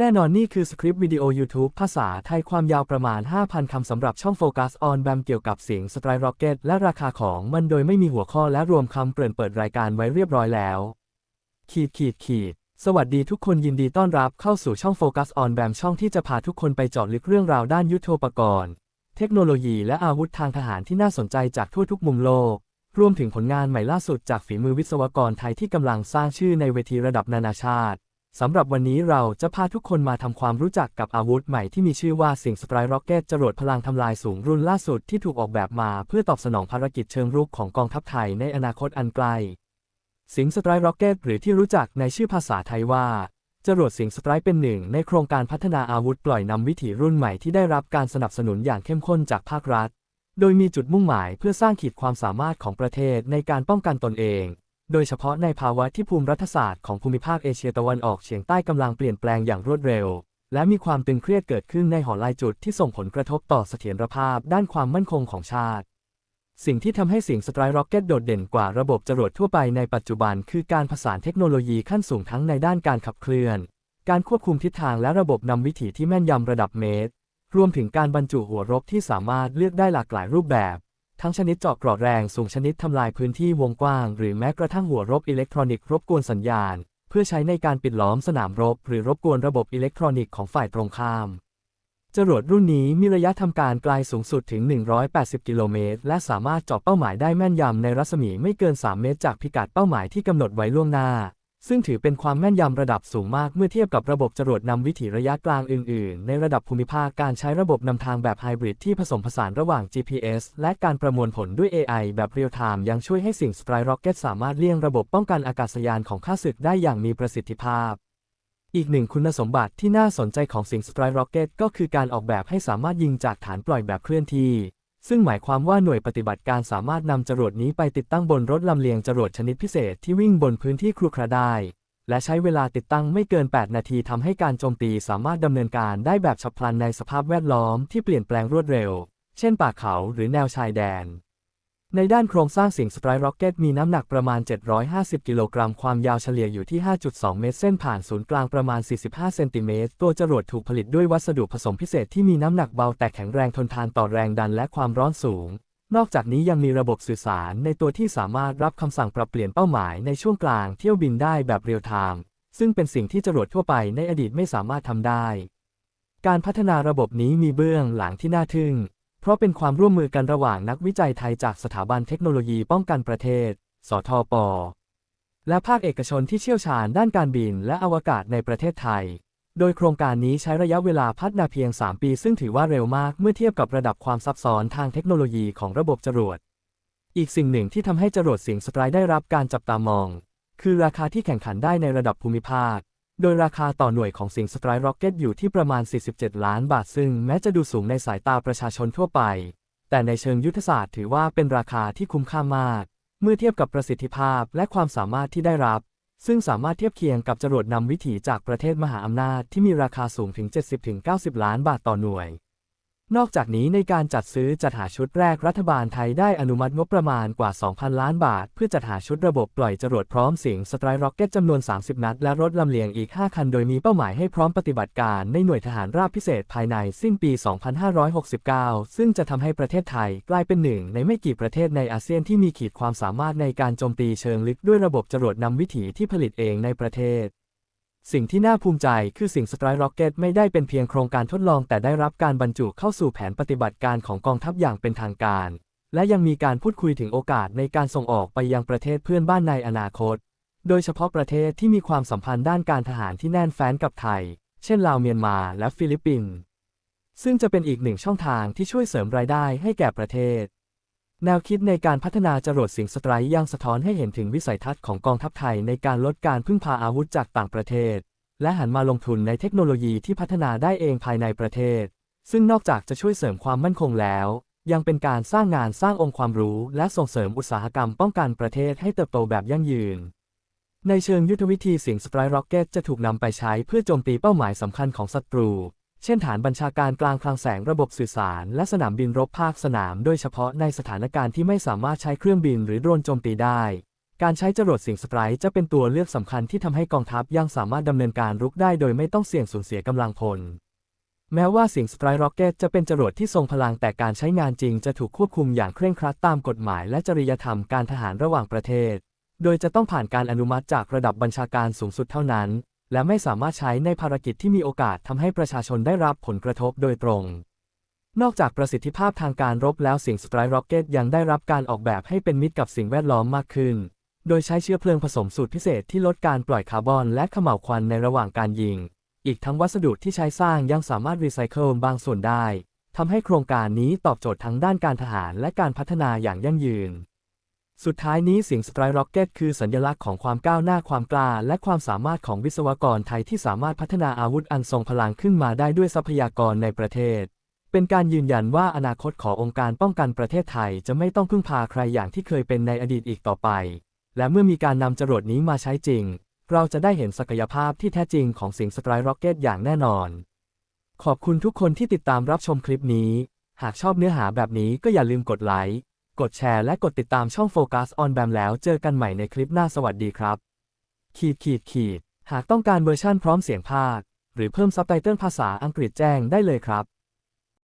แน่นอนนี่คือสคริปต์วิดีโอ YouTube ภาษาไทยความยาวประมาณ 5,000 คำสำหรับช่องโฟกัสออนแบมเกี่ยวกับเสียงสไตร์ร็อกเก็ตและราคาของมันโดยไม่มีหัวข้อและรวมคำเกริ่นเปิดรายการไว้เรียบร้อยแล้ว ขีดขีดขีด สวัสดีทุกคนยินดีต้อนรับเข้าสู่ช่องโฟกัสออนแบมช่องที่จะพาทุกคนไปเจาะลึกเรื่องราวด้านยุทโธปกรณ์ เทคโนโลยีและอาวุธทางทหารที่น่าสนใจจากทั่วทุกมุมโลก รวมถึงผลงานใหม่ล่าสุดจากฝีมือวิศวกรไทยที่กำลังสร้างชื่อในเวทีระดับนานาชาติ สำหรับวันนี้เราจะพาทุกคนมาทำความรู้จักกับอาวุธใหม่ที่มีชื่อว่าสิงสไตร์ร็อกเก็ตจรวดพลังทำลายสูงรุ่นล่าสุดที่ถูกออกแบบมาเพื่อตอบสนองภารกิจเชิงรุกของกองทัพไทยในอนาคตอันไกล สิงสไตร์ร็อกเก็ตหรือที่รู้จักในชื่อภาษาไทยว่า จรวดสิงสไตร์เป็นหนึ่งในโครงการพัฒนาอาวุธปล่อยนำวิถีรุ่นใหม่ที่ได้รับการสนับสนุนอย่างเข้มข้นจากภาครัฐ โดยมีจุดมุ่งหมายเพื่อสร้างขีดความสามารถของประเทศในการป้องกันตนเอง โดยเฉพาะในภาวะที่ภูมิรัฐศาสตร์ของภูมิภาคเอเชียตะวันออกเฉียงใต้กำลังเปลี่ยนแปลงอย่างรวดเร็ว และมีความตึงเครียดเกิดขึ้นในหอลายจุดที่ส่งผลกระทบต่อเสถียรภาพด้านความมั่นคงของชาติ สิ่งที่ทำให้เสิ่งสไตร์ร็อกเก็ตโดดเด่นกว่าระบบจรวดทั่วไปในปัจจุบัน คือการผสานเทคโนโลยีขั้นสูงทั้งในด้านการขับเคลื่อน การควบคุมทิศทางและระบบนำวิถีที่แม่นยำระดับเมตร รวมถึงการบรรจุหัวรบที่สามารถเลือกได้หลากหลายรูปแบบ ทั้งชนิดเจาะเกราะแรงสูงชนิดทำลายพื้นที่วงกว้าง หรือแม้กระทั่งหัวรบอิเล็กทรอนิกส์รบกวนสัญญาณ เพื่อใช้ในการปิดล้อมสนามรบ หรือรบกวนระบบอิเล็กทรอนิกส์ของฝ่ายตรงข้าม จรวดรุ่นนี้มีระยะทำการไกลสูงสุดถึง 180 กิโลเมตร และสามารถเจาะเป้าหมายได้แม่นยำในรัศมีไม่เกิน 3 เมตรจากพิกัดเป้าหมายที่กำหนดไว้ล่วงหน้า ซึ่งถือเป็นความแม่นยำระดับสูงมากเมื่อเทียบกับระบบจรวดนำวิถีระยะกลางอื่น ๆ ในระดับภูมิภาคการใช้ระบบนำทางแบบไฮบริดที่ผสมผสานระหว่าง GPS และการประมวลผลด้วย AI แบบเรียลไทม์ยังช่วยให้สิ่งสไตร์ร็อกเก็ตสามารถเลี่ยงระบบป้องกันอากาศยานของข้าศึกได้อย่างมีประสิทธิภาพ อีกหนึ่งคุณสมบัติที่น่าสนใจของสิ่งสไตร์ร็อกเก็ตก็คือการออกแบบให้สามารถยิงจากฐานปล่อยแบบเคลื่อนที่ ซึ่งหมายความว่าหน่วยปฏิบัติการสามารถนำจรวดนี้ไปติดตั้งบนรถลำเลียงจรวดชนิดพิเศษที่วิ่งบนพื้นที่ครุขระได้ และใช้เวลาติดตั้งไม่เกิน 8 นาทีทำให้การโจมตีสามารถดำเนินการได้แบบฉับพลันในสภาพแวดล้อมที่เปลี่ยนแปลงรวดเร็ว เช่นป่าเขาหรือแนวชายแดน ในด้านโครงสร้างสิ่งสไตร์ร็อกเก็ตมีน้ำหนักประมาณ 750 กิโลกรัม ความยาวเฉลี่ยอยู่ที่ 5.2 เมตร เส้นผ่านศูนย์กลางประมาณ 45 เซนติเมตร ตัวจรวดถูกผลิตด้วยวัสดุผสมพิเศษที่มีน้ำหนักเบาแต่แข็งแรงทนทานต่อแรงดันและความร้อนสูง นอกจากนี้ยังมีระบบสื่อสารในตัวที่สามารถรับคำสั่งปรับเปลี่ยนเป้าหมายในช่วงกลางเที่ยวบินได้แบบเรียลไทม์ ซึ่งเป็นสิ่งที่จรวดทั่วไปในอดีตไม่สามารถทำได้ การพัฒนาระบบนี้มีเบื้องหลังที่น่าทึ่ง เพราะเป็นความร่วมมือกันระหว่างนักวิจัยไทยจากสถาบันเทคโนโลยีป้องกันประเทศ สทป และภาคเอกชนที่เชี่ยวชาญด้านการบินและอวกาศในประเทศไทย โดยโครงการนี้ใช้ระยะเวลาพัฒนาเพียง 3 ปี ซึ่งถือว่าเร็วมากเมื่อเทียบกับระดับความซับซ้อนทางเทคโนโลยีของระบบจรวด อีกสิ่งหนึ่งที่ทำให้จรวดเสิงสไตร์ได้รับการจับตามอง คือราคาที่แข่งขันได้ในระดับภูมิภาค โดยราคาต่อหน่วยของสิงสไตร์ร็อกเก็ตอยู่ที่ประมาณ 47 ล้านบาท ซึ่งแม้จะดูสูงในสายตาประชาชนทั่วไป แต่ในเชิงยุทธศาสตร์ถือว่าเป็นราคาที่คุ้มค่ามาก เมื่อเทียบกับประสิทธิภาพและความสามารถที่ได้รับ ซึ่งสามารถเทียบเคียงกับจรวดนำวิถีจากประเทศมหาอำนาจที่มีราคาสูงถึง 70-90 ล้านบาทต่อหน่วย นอกจากนี้ในการจัดซื้อจัดหาชุดแรกรัฐบาลไทยได้อนุมัติงบประมาณกว่า 2,000 ล้านบาท เพื่อจัดหาชุดระบบปล่อยจรวดพร้อมเสียงสไตร์ร็อกเก็ตจำนวน 30 นัด และรถลำเลียงอีก 5 คันโดยมีเป้าหมายให้พร้อมปฏิบัติการในหน่วยทหารราบพิเศษภายในสิ้นปี 2569 ซึ่งจะทำให้ประเทศไทยกลายเป็นหนึ่งในไม่กี่ประเทศในอาเซียนที่มีขีดความสามารถในการโจมตีเชิงลึกด้วยระบบจรวดนำวิถีที่ผลิตเองในประเทศ สิ่งที่น่าภูมิใจคือสิ่งสไตร์ร็อกเก็ตไม่ได้เป็นเพียงโครงการทดลองแต่ได้รับการบรรจุเข้าสู่แผนปฏิบัติการของกองทัพอย่างเป็นทางการ และยังมีการพูดคุยถึงโอกาสในการส่งออกไปยังประเทศเพื่อนบ้านในอนาคต โดยเฉพาะประเทศที่มีความสัมพันธ์ด้านการทหารที่แน่นแฟ้นกับไทย เช่นลาวเมียนมาและฟิลิปปินส์ซึ่งจะเป็นอีกหนึ่งช่องทางที่ช่วยเสริมรายได้ให้แก่ประเทศ แนวคิดในการพัฒนาจรวดสิงสไตร์ยังสะท้อนให้เห็นถึงวิสัยทัศน์ของกองทัพไทยในการลดการพึ่งพาอาวุธจากต่างประเทศ และหันมาลงทุนในเทคโนโลยีที่พัฒนาได้เองภายในประเทศ ซึ่งนอกจากจะช่วยเสริมความมั่นคงแล้ว ยังเป็นการสร้างงานสร้างองค์ความรู้ และส่งเสริมอุตสาหกรรมป้องกันประเทศให้เติบโตแบบยั่งยืน ในเชิงยุทธวิธีสิงสไตร์ร็อกเก็ตจะถูกนำไปใช้เพื่อโจมตีเป้าหมายสำคัญของศัตรู เช่นฐานบัญชาการกลางคลังแสงระบบสื่อสาร และสนามบินรบภาคสนามโดยเฉพาะในสถานการณ์ที่ไม่สามารถใช้เครื่องบินหรือโดรนโจมตีได้ การใช้จรวดสิงสไตร์จะเป็นตัวเลือกสำคัญที่ทำให้กองทัพยังสามารถดำเนินการรุกได้โดยไม่ต้องเสี่ยงสูญเสียกำลังพล แม้ว่าสิงสไตร์ร็อกเก็ตจะเป็นจรวดที่ทรงพลังแต่การใช้งานจริงจะถูกควบคุมอย่างเคร่งครัดตามกฎหมายและจริยธรรมการทหารระหว่างประเทศ โดยจะต้องผ่านการอนุมัติจากระดับบัญชาการสูงสุดเท่านั้น และไม่สามารถใช้ในภารกิจที่มีโอกาสทำให้ประชาชนได้รับผลกระทบโดยตรง นอกจากประสิทธิภาพทางการรบแล้วสิ่งสไตร์ร็อกเก็ตยังได้รับการออกแบบให้เป็นมิตรกับสิ่งแวดล้อมมากขึ้น โดยใช้เชื้อเพลิงผสมสูตรพิเศษที่ลดการปล่อยคาร์บอนและขม่าวควันในระหว่างการยิง อีกทั้งวัสดุที่ใช้สร้างยังสามารถรีไซเคิลบางส่วนได้ทำให้โครงการนี้ตอบโจทย์ทั้งด้านการทหารและการพัฒนาอย่างยั่งยืน สุดท้ายนี้เสิงสไตร์ร็อกเก็ตคือสัญลักษณ์ของความก้าวหน้าความกล้า และความสามารถของวิศวกรไทยที่สามารถพัฒนาอาวุธอันทรงพลังขึ้นมาได้ด้วยทรัพยากรในประเทศ เป็นการยืนยันว่าอนาคตขององค์การป้องกันประเทศไทยจะไม่ต้องพึ่งพาใครอย่างที่เคยเป็นในอดีตอีกต่อไป และเมื่อมีการนำจรวดนี้มาใช้จริง เราจะได้เห็นศักยภาพที่แท้จริงของสิงสไตร์ร็อกเก็ตอย่างแน่นอน ขอบคุณทุกคนที่ติดตามรับชมคลิปนี้ หากชอบเนื้อหาแบบนี้ก็อย่าลืมกดไลค์ กดแชร์และกดติดตามช่อง Focus on BAM แล้วเจอกันใหม่ในคลิปหน้าสวัสดีครับ ขีดขีดขีดหากต้องการเวอร์ชั่นพร้อมเสียงภาค หรือเพิ่มซับไตเติลภาษาอังกฤษแจ้งได้เลยครับ